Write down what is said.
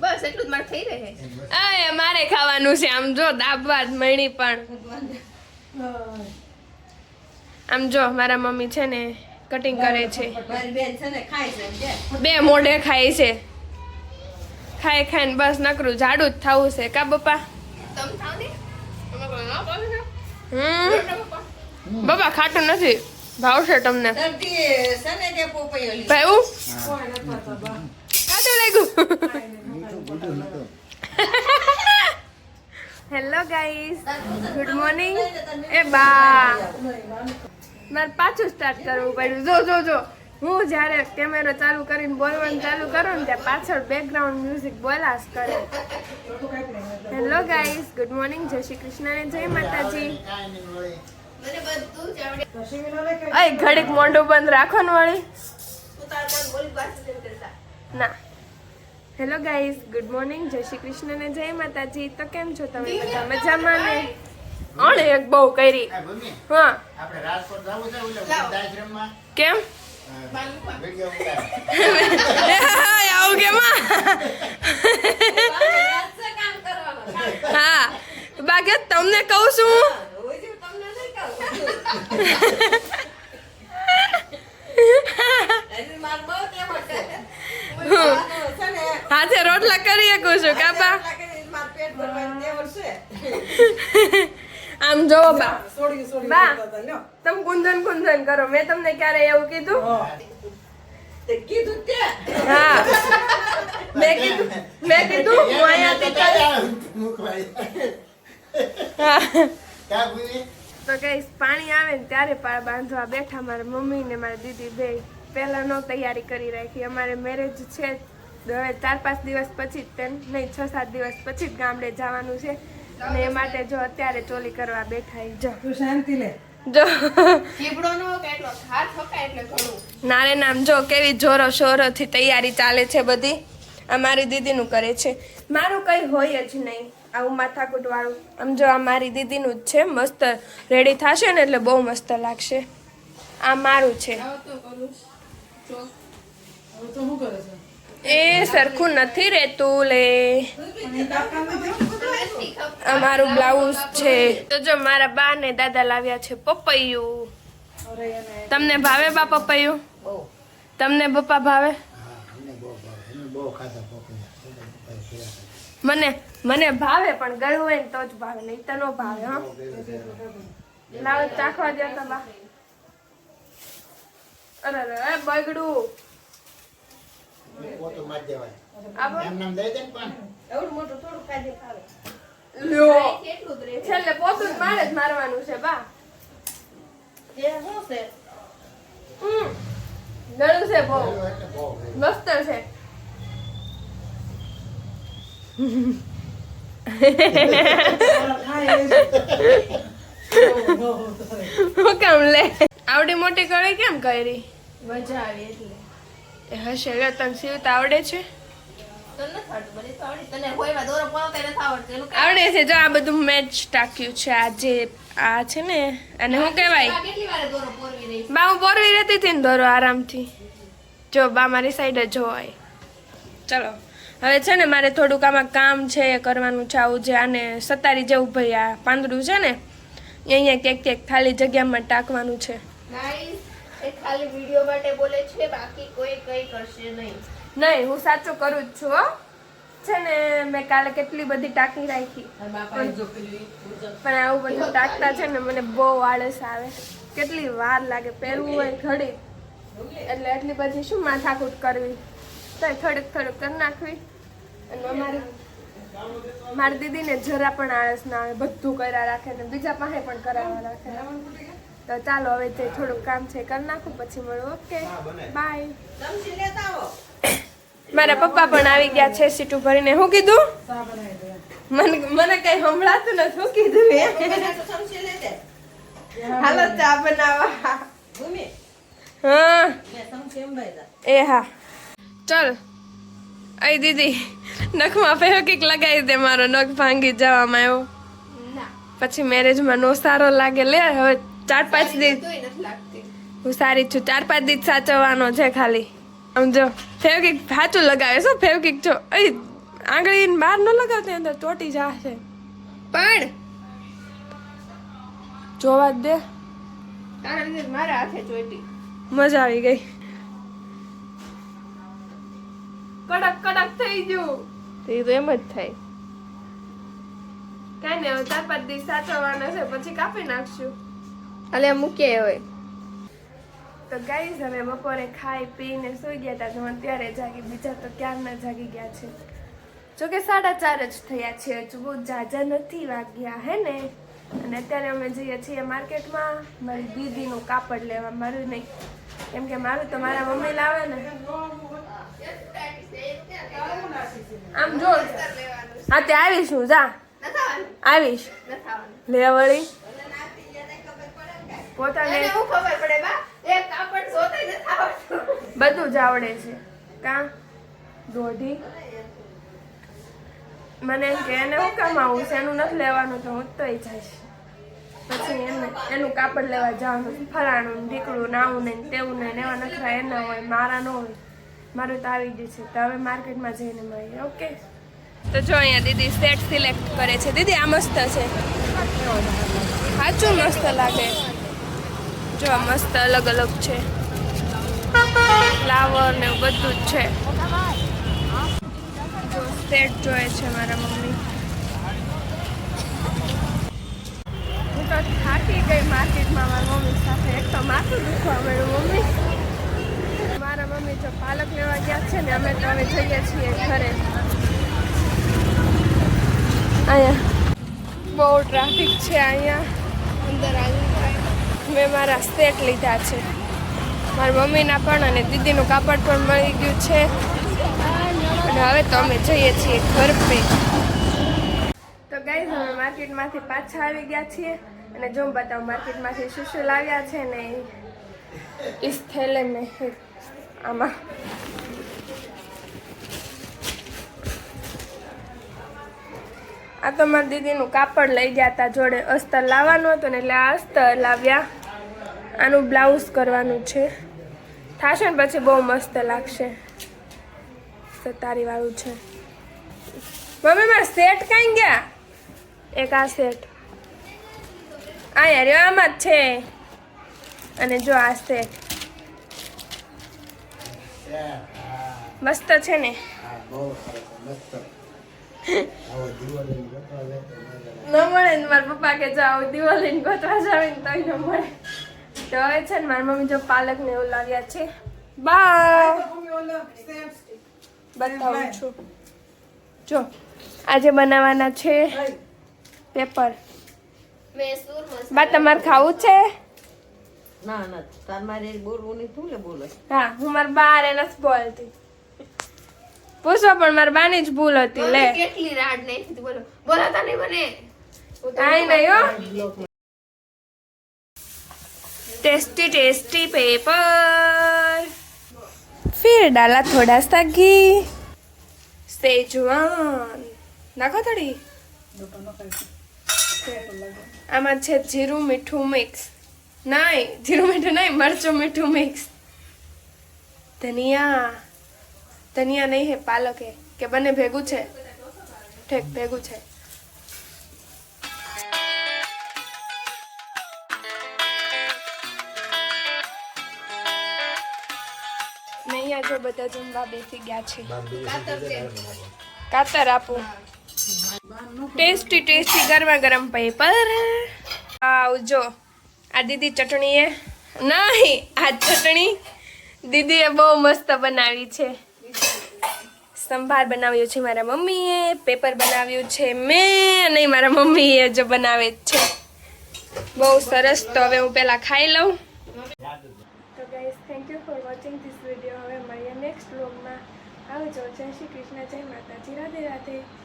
બસ એટલું જ મારે થઈ રહે. એમ મારે ખાવાનું છે. આમ જો દાબવાત મણી પણ. આમ જો મારા મમ્મી છે ને કટિંગ કરે છે. બે મોઢે ખાય છે. ખાઈ ખાઈને બસ નકરું. ઝાડું જ થવું છે. કા બપા હમ. બાબા ખાટું નથી. ભાવશે તમને. ભાઈ હેલો ગાઈસ ગુડ મોર્નિંગ એ બા. મારે પાછું સ્ટાર્ટ કરવું પડ્યું. જો જો જો. હું જ્યારે કેમેરો ચાલુ કરીને બોલવાનું ચાલુ કરું ને ત્યાં પાછળ બેકગ્રાઉન્ડ મ્યુઝિક બોલાશ કરે. હેલો ગાઈસ ગુડ મોર્નિંગ જય શ્રી કૃષ્ણ જય માતાજી. ઘડીક મોઢું બંધ રાખો ને વળી. ના. હેલો ગાઈઝ ગુડ મોર્નિંગ જય શ્રી કૃષ્ણ ને જય માતાજી. તો કેમ છો તમે? બધા મજામાં ને? અણે એક બહુ કરી. હા આપણે રાજકોટ જવું છે ઓલે. કેમ. આવું હા. બાકી તમને કહું છું. તમને નહીં કહું હજી માર બહુ ટેવ છે. હું ખાવાનું છે ને, હાથે રોટલા કરી શકું છું કાપા. આમ જો બા. બા તમે કુંદન કુંદન કરો. મેં તમને ક્યારે એવું કીધું? તે કીધું તે. હા. મેં કીધું મેં કીધું હું અહીંયાથી તો કઈશ પાણી આવે ને ત્યારે બાંધવા બેઠા મારા મમ્મી ને મારી દીદી બે. પહેલા નો તૈયારી કરી રાખી. અમારે મેરેજ છે ચાર પાંચ દિવસ પછી જ તેમ નહીં છ સાત દિવસ પછી જ ગામડે જવાનું છે. અને એ માટે જો અત્યારે ચોલી કરવા બેઠા જો. તું શાંતિ લે. જો. નારે નામ કેવી જોરો શોરોથી તૈયારી ચાલે છે બધી. આ મારી દીદીનું કરે છે. મારું કંઈ હોય જ નહીં આવું માથાકૂટ વાળું. આમ જો આ મારી દીદીનું જ છે મસ્ત રેડી થશે ને એટલે બહુ મસ્ત લાગશે. આ મારું છે. તો કરું. જો. હવે તો શું કરે છે? એ સરખું નથી રહેતું લે પાણી કાપવાનું છે? આ મારું બ્લાઉઝ છે તો જો મારા બા ને દાદા લાવ્યા છે પપૈયું તમને ભાવે બા પપૈયું તમને પપ્પા ભાવે. મને મને ભાવે પણ ગળું હોય ને તો જ ભાવે, નહીં તો નો ભાવે, હા. લાવ ચાખવા દે તમા અરે અરે, બગડું પોતું મારી દેવાય. એમ નામ દઈ દે ને પણ. એવડું મોટું થોડું કાજે ખાવે. લ્યો. એટલું જ રહે છેલ્લે પોતું મારે જ મારવાનું છે બા. તે શું છે? હમ. ગળું છે બહુ. ગળ્યું એટલે બહુ ગળ્યું. મસ્ત છે. કામ લે? આવડી મોટી કળી કેમ કરી? મજા આવી એટલે. એ હશે લ્યો તને સીવતા આવડે છે. આવડે હોય છે જો આ બધું મેચ ટાંક્યું છે આ જે આ છે ને અને શું કહેવાય? બા હું પોરવી રહેતી હતી ને દોરો આરામથી. જો બા મારી સાઈડ જ જોવાય ચલો હવે છે ને મારે થોડુંક આમાં કામ છે એ કરવાનું છે આવું જે આને સતારી જેવું ભાઈ આ પાંદડું છે ને અહીંયા ક્યાંક ક્યાંક ખાલી જગ્યામાં ટાંકવાનું છે. એ ખાલી વિડિયો માટે બોલે છે બાકી કોઈ કઈ કરશે નહીં. નહીં હું સાચું કરું જ છું હો. છે ને મેં કાલે કેટલી બધી ટાંકી રાખી. પણ આવું બધું ટાંકતા છે ને મને બહુ આળસ આવે. કેટલી વાર લાગે પહેરવું હોય ઘડી. એટલે એટલી બધી શું માથાકૂટ કરવી? તો થોડીક થોડીક કરી નાખવી. અને અમારી મારી દીદીને જરા પણ આળસ ના આવે બધું કર્યા રાખે ને બીજા પાસે પણ કરાવવા રાખે. તો ચાલો હવે તે થોડુંક કામ છે કરી નાખું પછી મળું. ઓકે બાય સમજી લેતા આવો? મારા પપ્પા પણ આવી ગયા છે સીટું ભરીને. શું કીધું? મને મને કઈ સંભળાતું નથી. શું કીધું એ હાલો ચા બનાવવા ભૂમિ. હા. એ હા. ચાલ. આઈ દીદી. નખમાં ફેવિક લગાવી દે મારો. નખ ભાંગી જવામાં આવ્યો. પછી મેરેજમાં નો સારો લાગે. લે હવે ચાર પાંચ દી તોય નથી લાગતી. હું સારી છું. ચાર પાંચ દિવસ સાચવવાનો છે ખાલી. આમ જો ફેવકિક સાચું લગાવે છે ફેવકિક જો. અહીં આંગળી બહાર ન લગાવતી અંદર ચોટી જશે. પણ જોવા જ દે. મારા હાથે ચોટી. મજા આવી ગઈ. કડક કડક થઈ ગયું. તો તો એમ જ થાય. કઈ નહીં ચાર પાંચ દિવસ સાચવવાના છે પછી કાપી નાખશું. અલે મૂકે હોય તો ગાઈઝ હવે બપોરે ખાઈ પીને સૂઈ ગયા હતા તો અત્યારે જાગી બીજા તો ક્યારના જાગી ગયા છે? જો કે સાડા ચાર જ થયા છે હજુ બહુ જાજા નથી વાગ્યા હે ને? અને અત્યારે અમે જઈએ છીએ માર્કેટમાં મારી દીદીનું કાપડ લેવા મારું નહીં. કેમ કે મારું તો મારા મમ્મી લાવે ને. આમ જો હા તે આવીશ હું જા. આવીશ. લે વળી. પોતાને હું ખબર પડે બા? એ કાપડ સોતે જ આવડતું. બધું જ આવડે છે. કા? દોઢી. મને એમ કે એને હું કામ આવું છે? એનું નથી લેવાનું તો હું તોય જઈશ. પછી એને એનું કાપડ લેવા જવાનું ફલાણું ઢીકડું ને આવું ને તેવું નહીં એવા નખરા એના હોય મારા ન હોય. મારું તો આવી ગયું છે. તો હવે માર્કેટમાં જઈને મળીએ ઓકે? તો જો અહીંયા દીદી સેટ સિલેક્ટ કરે છે. દીદી આ મસ્ત છે. સાચું મસ્ત લાગે. જો મસ્ત અલગ અલગ છે. ફ્લાવર ને બધું જ છે. જો સેટ જોઈએ છે મારા મમ્મી. હું તો થાકી ગઈ માર્કેટમાં મારા મમ્મી સાથે. એક તો માથું દુખવા મળ્યું મમ્મી. મારા મમ્મી જો પાલક લેવા ગયા છે ને, અમે તો હવે જઈએ છીએ ઘરે. અહીંયા બહુ ટ્રાફિક છે અહીંયા. અંદર આવી મેં મારા સેટ લીધા છે. મારા મમ્મીના પણ અને દીદીનું કાપડ પણ મળી ગયું છે. અને હવે તો અમે જઈએ છીએ ઘર પે તો ગાઈઝ અમે માર્કેટમાંથી પાછા આવી ગયા છીએ. અને જો હું બતાવું, માર્કેટમાંથી શું શું લાવ્યા છે ને ઇસ થેલે મેં આમાં. આ તો મારી દીદીનું કાપડ લઈ ગયા હતા, જોડે અસ્તર લાવવાનું હતું ને એટલે આ અસ્તર લાવ્યા. આનું બ્લાઉઝ કરવાનું છે. થશે ને પછી બહુ મસ્ત લાગશે. સતારી વાળું છે. મમ્મી, મારા સેટ કાંઈ ગયા? એક આ સેટ. આ યાર આમાં જ છે. અને જો આ સેટ. મસ્ત છે ને? તો ન મળે ને મારા પપ્પા કે જાઓ, દિવાળીને ગોતવા જાવ ને તોય ન મળે. તો હવે છે ને મારી મમ્મી જો પાલક ને એવું લાવ્યા છે. બાય બતાવું છું. જો આજે બનાવવાના છે પેપર. બા તમારે ખાવું છે? ના ના તમારે બોલવું નહીં તું બોલે. હા હું મારા બાર નથી બોલતી. પૂછો પણ મારા બાની જ ભૂલ હતી લે. કેટલી રાડ નહીં બોલો. બોલાતા નહીં મને. હું નહીં હો. Tasty tasty paper. ફિર ડાલા થોડા सा ઘી. સેજવાન. નાખો થોડી. આમાં છે જીરું મીઠું મિક્સ. ના જીરું મીઠું નહીં મરચું મીઠું મિક્સ. ધનિયા. ધનિયા નહીં હે પાલક હે. કે બંને ભેગું છે? ઠેક ભેગું છે. ને અહીંયા જો બધા જમવા બેસી ગયા છે. કાતર આપું. ટેસ્ટી ટેસ્ટી ગરમા ગરમ પેપર આવજો આ દીદી ચટણી એ નહીં આ ચટણી દીદીએ બહુ મસ્ત બનાવી છે. સંભાર બનાવ્યો છે મારા મમ્મીએ પેપર બનાવ્યું છે મેં અને મારા મમ્મીએ જો બનાવે જ છે. બહુ સરસ તો હવે હું પહેલાં ખાઈ લઉં તો guys thank you for watching this video હવે મળીએ નેક્સ્ટ વ્લોગમાં આવજો જય શ્રી કૃષ્ણ જય માતાજી. રાધે રાધે.